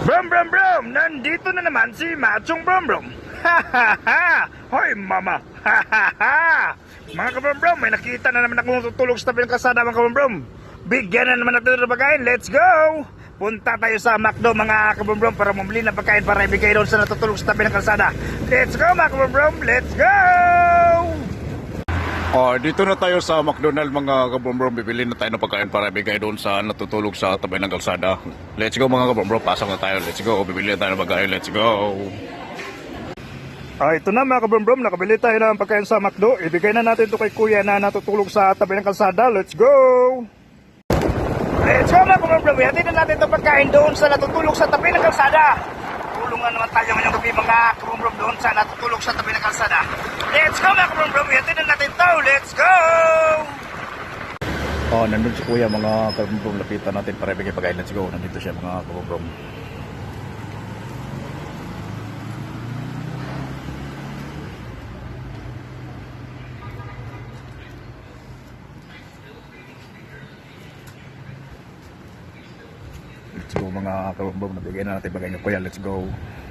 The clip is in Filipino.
Brum brum brum! Nandito na naman si Machong Brum Brum! Ha ha ha! Hoy mama! Ha ha ha! Mga kabrum brum, may nakita na naman akong tutulog sa tabi ng kasada mga kabrum brum. Bigyan na naman natin ng pagkain, let's go! Punta tayo sa McDo mga kabrum brum para bumili ng pagkain para ibigay doon sa natutulog sa tabi ng kalsada. Let's go mga kabrum brum, let's go! Ah, dito na tayo sa McDonald mga kabrombro. Bibili na tayo ng pagkain para ibigay doon sa natutulog sa tabi ng kalsada. Let's go mga kabrombro. Pasok na tayo. Let's go. Bibili na tayo ng pagkain. Let's go. Ah, ito na mga kabrum-brum, nakabili tayo ng pagkain sa McDo. Ibigay na natin ito kay kuya na natutulog sa tabi ng kalsada. Let's go! Let's go mga kabrum-brum, ihatid na natin itong pagkain doon sa natutulog sa tabi ng kalsada. Tulungan naman tayo ngayong gabi mga kabrum-brum doon sa natutulog sa tabi ng kalsada. Let's go mga kabrum-brum, ihatid na natin ito. Let's go! Oh, nandun si kuya mga kabrombro. Lapitan natin para ibigay pagkain. Let's go. Nandito siya mga kabrombro. Let's go mga kabrombro. Nabigay na natin pagkain ng kuya. Let's go.